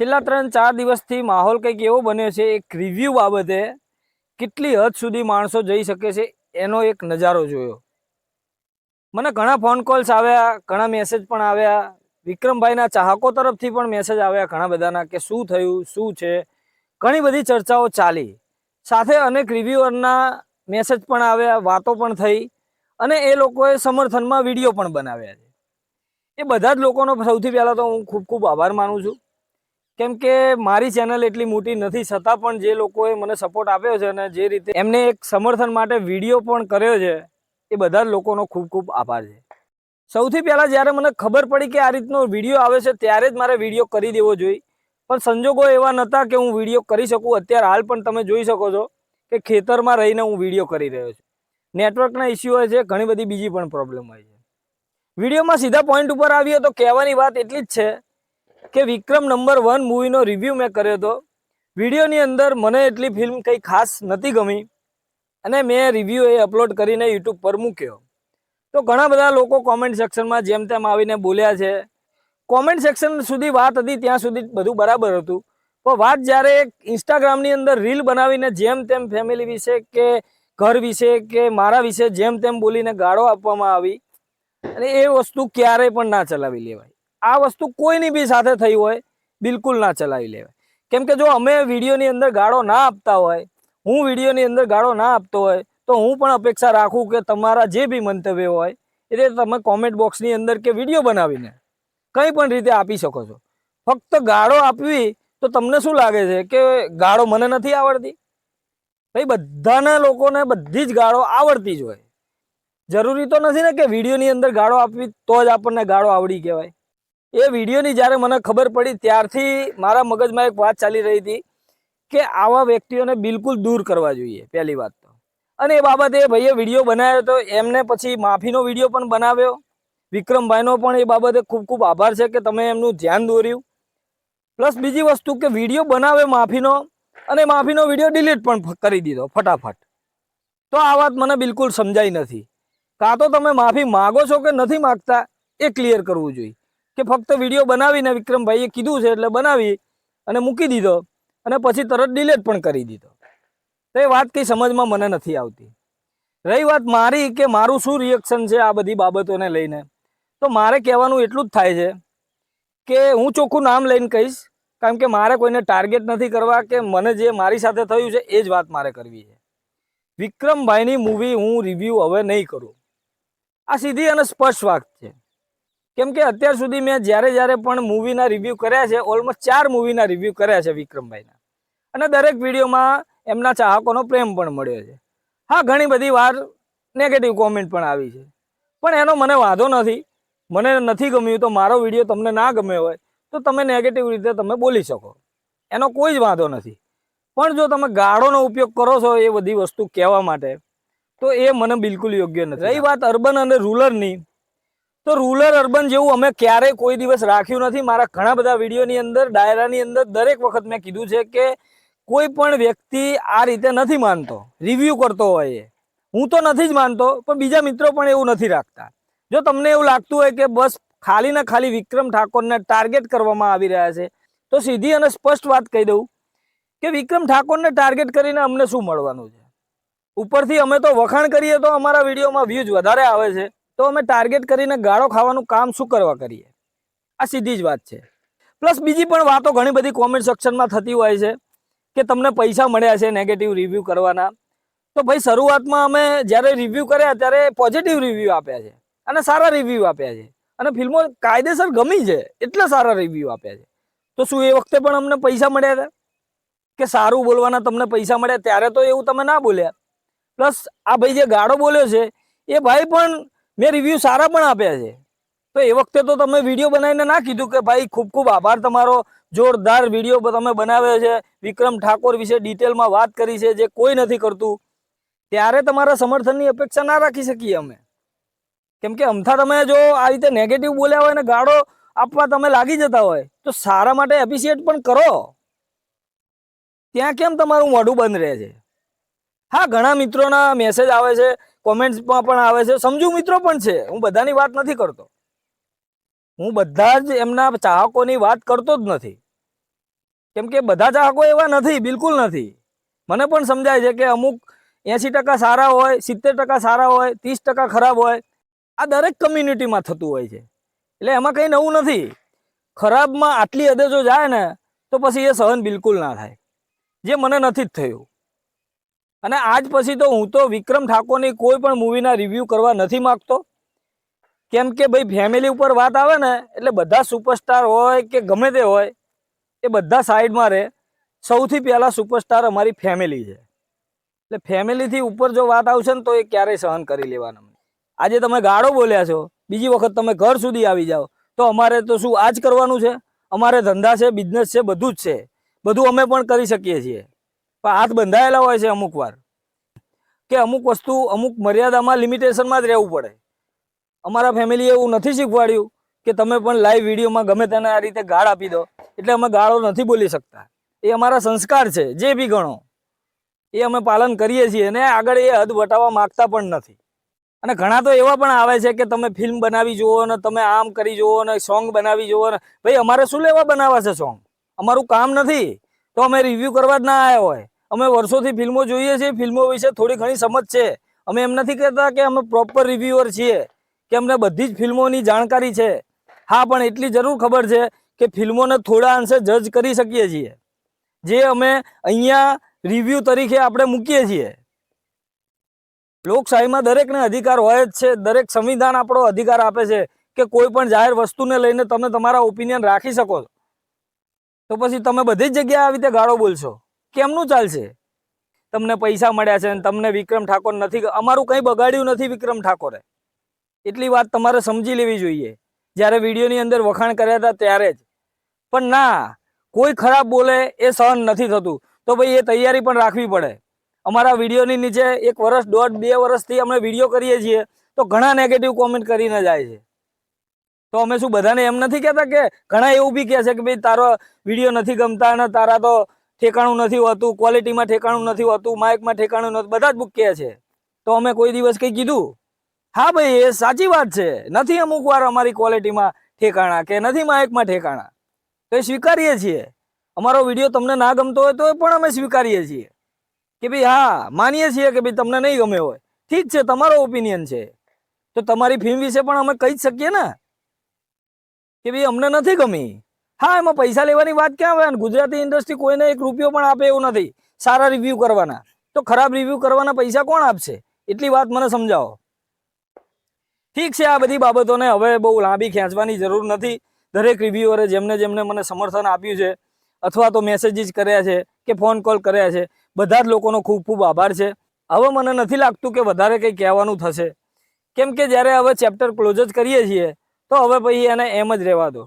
છેલ્લા ત્રણ ચાર દિવસથી માહોલ કંઈક એવો બન્યો છે, એક રિવ્યૂ બાબતે કેટલી હદ સુધી માણસો જઈ શકે છે એનો એક નજારો જોયો. મને ઘણા ફોન કોલ્સ આવ્યા, ઘણા મેસેજ પણ આવ્યા. વિક્રમભાઈના ચાહકો તરફથી પણ મેસેજ આવ્યા ઘણા બધાના કે શું થયું, શું છે? ઘણી બધી ચર્ચાઓ ચાલી. સાથે અનેક રિવ્યુઅરના મેસેજ પણ આવ્યા, વાતો પણ થઈ અને એ લોકોએ સમર્થનમાં વીડિયો પણ બનાવ્યા છે. એ બધા જ લોકોનો સૌથી પહેલાં તો હું ખૂબ ખૂબ આભાર માનું છું. કેમ કે મારી ચેનલ એટલી મોટી નથી, છતાં પણ જે લોકોએ મને સપોર્ટ આપ્યો છે અને જે રીતે એમને એક સમર્થન માટે વીડિયો પણ કર્યો છે, એ બધા જ લોકોનો ખૂબ ખૂબ આભાર છે. સૌથી પહેલાં જ્યારે મને ખબર પડી કે આ રીતનો વીડિયો આવે છે, ત્યારે જ મારે વીડિયો કરી દેવો જોઈએ પણ સંજોગો એવા નહોતા કે હું વીડિયો કરી શકું. અત્યારે હાલ પણ તમે જોઈ શકો છો કે ખેતરમાં રહીને હું વીડિયો કરી રહ્યો છું. નેટવર્કના ઇસ્યુ હોય છે, ઘણી બધી બીજી પણ પ્રોબ્લેમ હોય છે. વિડીયોમાં સીધા પોઈન્ટ ઉપર આવીએ તો કહેવાની વાત એટલી જ છે કે વિક્રમ નંબર વન મૂવીનો રિવ્યૂ મેં કર્યો હતો. વિડીયોની અંદર મને એટલી ફિલ્મ કંઈ ખાસ નથી ગમી અને મેં રિવ્યૂ એ અપલોડ કરીને યુટ્યુબ પર મૂક્યો. તો ઘણા બધા લોકો કોમેન્ટ સેક્શનમાં જેમ તેમ આવીને બોલ્યા છે. કોમેન્ટ સેક્શન સુધી વાત હતી ત્યાં સુધી બધું બરાબર હતું. પણ વાત જ્યારે એક ઇન્સ્ટાગ્રામની અંદર રીલ બનાવીને જેમ તેમ ફેમિલી વિશે કે ઘર વિશે કે મારા વિશે જેમ તેમ બોલીને ગાળો આપવામાં આવી. અને એ વસ્તુ ક્યારેય પણ ના ચલાવી લેવાય. આ વસ્તુ કોઈની બી સાથે થઈ હોય, બિલકુલ ના ચલાવી લેવાય. કેમ કે જો અમે વિડીયોની અંદર ગાળો ના આપતા હોય, હું વિડીયોની અંદર ગાળો ના આપતો હોય, તો હું પણ અપેક્ષા રાખું કે તમારા જે બી મંતવ્ય હોય, એ તમે કોમેન્ટ બોક્સની અંદર કે વીડિયો બનાવીને કંઈ પણ રીતે આપી શકો છો. ફક્ત ગાળો આપવી તો તમને શું લાગે છે કે ગાળો મને નથી આવડતી? ભાઈ, બધાના લોકોને બધી જ ગાળો આવડતી જ હોય. જરૂરી તો નથી ને કે વિડીયોની અંદર ગાળો આપવી તો જ આપણને ગાળો આવડી કહેવાય. એ વિડીયોની જ્યારે મને ખબર પડી, ત્યારથી મારા મગજમાં એક વાત ચાલી રહી હતી કે આવા વ્યક્તિઓને બિલકુલ દૂર કરવા જોઈએ, પહેલી વાત તો. અને એ બાબતે ભાઈએ વીડિયો બનાવ્યો તો એમને પછી માફીનો વીડિયો પણ બનાવ્યો. વિક્રમભાઈનો પણ એ બાબતે ખૂબ ખૂબ આભાર છે કે તમે એમનું ધ્યાન દોર્યું. પ્લસ બીજી વસ્તુ કે વીડિયો બનાવે માફીનો અને માફીનો વીડિયો ડિલીટ પણ કરી દીધો, ફટાફટ. તો આ વાત મને બિલકુલ સમજાઈ નથી. કાં તો તમે માફી માગો છો કે નથી માગતા, એ ક્લિયર કરવું જોઈએ. કે ફક્ત વીડિયો બનાવીને વિક્રમભાઈએ કીધું છે એટલે બનાવી અને મૂકી દીધો અને પછી તરત ડિલેટ પણ કરી દીધો. તો એ વાત કંઈ સમજમાં મને નથી આવતી. રહી વાત મારી કે મારું શું રિએક્શન છે આ બધી બાબતોને લઈને? તો મારે કહેવાનું એટલું જ થાય છે કે હું ચોખ્ખું નામ લઈને કહીશ, કારણ કે મારે કોઈને ટાર્ગેટ નથી કરવા કે મને જે મારી સાથે થયું છે એ જ વાત મારે કરવી છે. વિક્રમભાઈની મૂવી હું રિવ્યૂ હવે નહીં કરું. આ સીધી અને સ્પષ્ટ વાત છે. કેમ કે અત્યાર સુધી મેં જ્યારે જ્યારે પણ મૂવીના રિવ્યૂ કર્યા છે ઓલમોસ્ટ ચાર મૂવીના રિવ્યૂ કર્યા છે વિક્રમભાઈના. અને દરેક વિડીયોમાં એમના ચાહકોનો પ્રેમ પણ મળ્યો છે. હા ઘણી બધી વાર નેગેટિવ કોમેન્ટ પણ આવી છે. પણ એનો મને વાંધો નથી. મને નથી ગમ્યું તો મારો વીડિયો તમને ના ગમ્યો હોય તો તમે નેગેટિવ રીતે તમે બોલી શકો. એનો કોઈ જ વાંધો નથી. પણ જો તમે ગાળોનો ઉપયોગ કરો છો એ બધી વસ્તુ કહેવા માટે તો એ મને બિલકુલ યોગ્ય નથી રહી વાત અર્બન અને રૂરલની તો રૂરલ અર્બન જેવું અમે ક્યારેય કોઈ દિવસ રાખ્યું નથી. મારા ઘણા બધા વિડીયોની અંદર, ડાયરાની અંદર દરેક વખત મેં કીધું છે કે કોઈ પણ વ્યક્તિ આ રીતે નથી માનતો. રિવ્યૂ કરતો હોય એ. હું તો નથી જ માનતો, પણ બીજા મિત્રો પણ એવું નથી રાખતા. જો તમને એવું લાગતું હોય કે બસ ખાલી ને ખાલી વિક્રમ ઠાકોરને ટાર્ગેટ કરવામાં આવી રહ્યા છે, તો સીધી અને સ્પષ્ટ વાત કહી દઉં કે વિક્રમ ઠાકોરને ટાર્ગેટ કરીને અમને શું મળવાનું છે? ઉપરથી અમે તો વખાણ કરીએ તો અમારા વિડીયોમાં વ્યૂઝ વધારે આવે છે. તો અમે ટાર્ગેટ કરીને ગાળો ખાવાનું કામ શું કરવા કરીએ? આ સીધી જ વાત છે. પ્લસ બીજી પણ વાતો ઘણી બધી કોમેન્ટ સેક્શનમાં થતી હોય છે કે તમને પૈસા મળ્યા છે નેગેટિવ રિવ્યૂ કરવાના. તો ભાઈ શરૂઆતમાં અમે જ્યારે રિવ્યૂ કર્યા ત્યારે પોઝિટિવ રિવ્યૂ આપ્યા છે અને સારા રિવ્યૂ આપ્યા છે. અને ફિલ્મો કાયદેસર ગમી છે એટલે સારા રિવ્યૂ આપ્યા છે. તો શું એ વખતે પણ અમને પૈસા મળ્યા હતા? કે સારું બોલવાના તમને પૈસા મળ્યા? ત્યારે તો એવું તમે ના બોલ્યા. પ્લસ આ ભાઈ જે ગાળો બોલ્યો છે એ ભાઈ પણ મેં રિવ્યૂ સારા પણ આપ્યા છે. તો એ વખતે તો તમે વીડિયો બનાવીને ના કીધું કે ભાઈ ખૂબ ખૂબ આભાર તમારો જોરદાર વીડિયો તમે બનાવ્યો છે. વિક્રમ ઠાકોર વિશે ડિટેલમાં વાત કરી છે જે કોઈ નથી કરતું. ત્યારે તમારા સમર્થનની અપેક્ષા ના રાખી શકીએ અમે. કેમ કે અમથા તમે જો આ રીતે નેગેટિવ બોલ્યા હોય ને ગાળો આપવા તમે લાગી જતા હોય, તો સારા માટે એપ્રિશિએટ પણ કરો. ત્યાં કેમ તમારું મોઢું બંધ રહે છે? હા, ઘણા મિત્રોના મેસેજ આવે છે કોમેન્ટ્સમાં પણ આવે છે. સમજુ મિત્રો પણ છે. હું બધાની વાત નથી કરતો. હું બધા જ એમના ચાહકોની વાત કરતો જ નથી. કેમ કે બધા ચાહકો એવા નથી, બિલકુલ નથી. મને પણ સમજાય છે કે અમુક એંસી ટકા સારા હોય, સિત્તેર ટકા સારા હોય, ત્રીસ ટકા ખરાબ હોય. આ દરેક કમ્યુનિટીમાં થતું હોય છે. એટલે એમાં કંઈ નવું નથી. ખરાબમાં આટલી હદે જો જાય ને, તો પછી એ સહન બિલકુલ ના થાય. જે મને નથી જ થયું. અને આજ પછી તો હું તો વિક્રમ ઠાકોરની કોઈ પણ મૂવીના રિવ્યૂ કરવા નથી માગતો. કેમ કે ભાઈ ફેમિલી ઉપર વાત આવે ને, એટલે બધા સુપરસ્ટાર હોય કે ગમે તે હોય, એ બધા સાઈડમાં રહે. સૌથી પહેલાં સુપરસ્ટાર અમારી ફેમિલી છે. એટલે ફેમિલીથી ઉપર જો વાત આવશે ને તો એ ક્યારેય સહન કરી લેવાના આજે તમે ગાળો બોલ્યા છો, બીજી વખત તમે ઘર સુધી આવી જાઓ, તો અમારે તો શું આ કરવાનું છે? અમારે ધંધા છે બિઝનેસ છે, બધું જ છે. બધું અમે પણ કરી શકીએ છીએ. પણ હાથ બંધાયેલા હોય છે અમુક વાર. કે અમુક વસ્તુ, અમુક મર્યાદામાં લિમિટેશનમાં જ રહેવું પડે. અમારા ફેમિલીએ એવું નથી શીખવાડ્યું કે તમે પણ લાઈવ વિડીયોમાં ગમે તેને આ રીતે ગાળ આપી દો. એટલે અમે ગાળો નથી બોલી શકતા. એ અમારા સંસ્કાર છે, જે બી ગણો. એ અમે પાલન કરીએ છીએ અને આગળ એ હદ વટાવવા માગતા પણ નથી. અને ઘણા તો એવા પણ આવે છે કે તમે ફિલ્મ બનાવી જુઓ ને તમે આમ કરી જુઓ ને સોંગ બનાવી જુઓ ને ભાઈ, અમારે શું લેવા બનાવવા છે સોંગ અમારું કામ નથી. તો અમે રિવ્યૂ કરવા જ ના આવ્યા હોય. અમે વર્ષોથી ફિલ્મો જોઈએ છીએ, ફિલ્મો વિશે થોડી ઘણી સમજ છે. અમે એમ નથી કહેતા કે અમે પ્રોપર રિવ્યુઅર છીએ, કે અમને બધી જ ફિલ્મોની જાણકારી છે. હા, પણ એટલી જરૂર ખબર છે કે ફિલ્મોને થોડા અંશે જજ કરી શકીએ છીએ. જે અમે અહીંયા રિવ્યૂ તરીકે આપણે મૂકીએ છીએ. લોકશાહીમાં દરેકને અધિકાર હોય જ છે. દરેક સંવિધાન આપણો અધિકાર આપે છે કે કોઈ પણ જાહેર વસ્તુને લઈને તમે તમારા ઓપિનિયન રાખી શકો તો પછી તમે બધી જ જગ્યાએ આવી રીતે ગાળો બોલશો. કેમનું ચાલશે? તમને પૈસા મળ્યા છે અને તમને વિક્રમ ઠાકોર નથી અમારું કંઈ બગાડ્યું નથી વિક્રમ ઠાકોરે. એટલી વાત તમારે સમજી લેવી જોઈએ. જ્યારે વિડીયોની અંદર વખાણ કર્યા હતા ત્યારે જ. પણ ના, કોઈ ખરાબ બોલે એ સહન નથી થતું. તો ભાઈ એ તૈયારી પણ રાખવી પડે. અમારા વિડીયોની નીચે એક વર્ષ દોઢ બે વર્ષથી અમે વીડિયો કરીએ છીએ, તો ઘણા નેગેટિવ કોમેન્ટ કરીને જાય છે. તો અમે શું બધાને એમ નથી કહેતા કે ઘણા એવું બી કહે છે કે ભાઈ તારો વીડિયો નથી ગમતા અને તારા તો ઠેકાણું નથી હોતું ક્વોલિટીમાં ઠેકાણું નથી હોતું માઇકમાં ઠેકાણું નથી, બધા જ બુક કહે છે. તો અમે કોઈ દિવસ કંઈ કીધું? હા ભાઈ, એ સાચી વાત છે. નથી અમુક વાર અમારી ક્વોલિટીમાં ઠેકાણા કે નથી માઇકમાં ઠેકાણા. તો એ સ્વીકારીએ છીએ. અમારો વીડિયો તમને ના ગમતો હોય તો એ પણ અમે સ્વીકારીએ છીએ. કે ભાઈ, હા, માનીએ છીએ કે ભાઈ તમને નહીં ગમે હોય. ઠીક છે, તમારો ઓપિનિયન છે. તો તમારી ફિલ્મ વિશે પણ અમે કહી જ શકીએ ને? કે ભાઈ, અમને નથી ગમી. હા, એમાં પૈસા લેવાની વાત ક્યાં આવે? ગુજરાતી ઇન્ડસ્ટ્રી કોઈને એક રૂપિયો પણ આપે એવું નથી. સારા રિવ્યૂ કરવાના. તો ખરાબ રિવ્યૂ કરવાના પૈસા કોણ આપશે? એટલી વાત મને સમજાવો. ઠીક છે, આ બધી બાબતોને હવે બહુ લાંબી ખેંચવાની જરૂર નથી. દરેક રિવ્યુઅરે જેમને જેમને મને સમર્થન આપ્યું છે, અથવા તો મેસેજીસ કર્યા છે, કે ફોન કોલ કર્યા છે, બધા જ લોકોનો ખૂબ ખૂબ આભાર છે. હવે મને નથી લાગતું કે વધારે કંઈ કહેવાનું થશે. કેમ કે જ્યારે હવે ચેપ્ટર ક્લોઝ જ કરીએ છીએ, તો હવે પછી એને એમ જ રહેવા દો.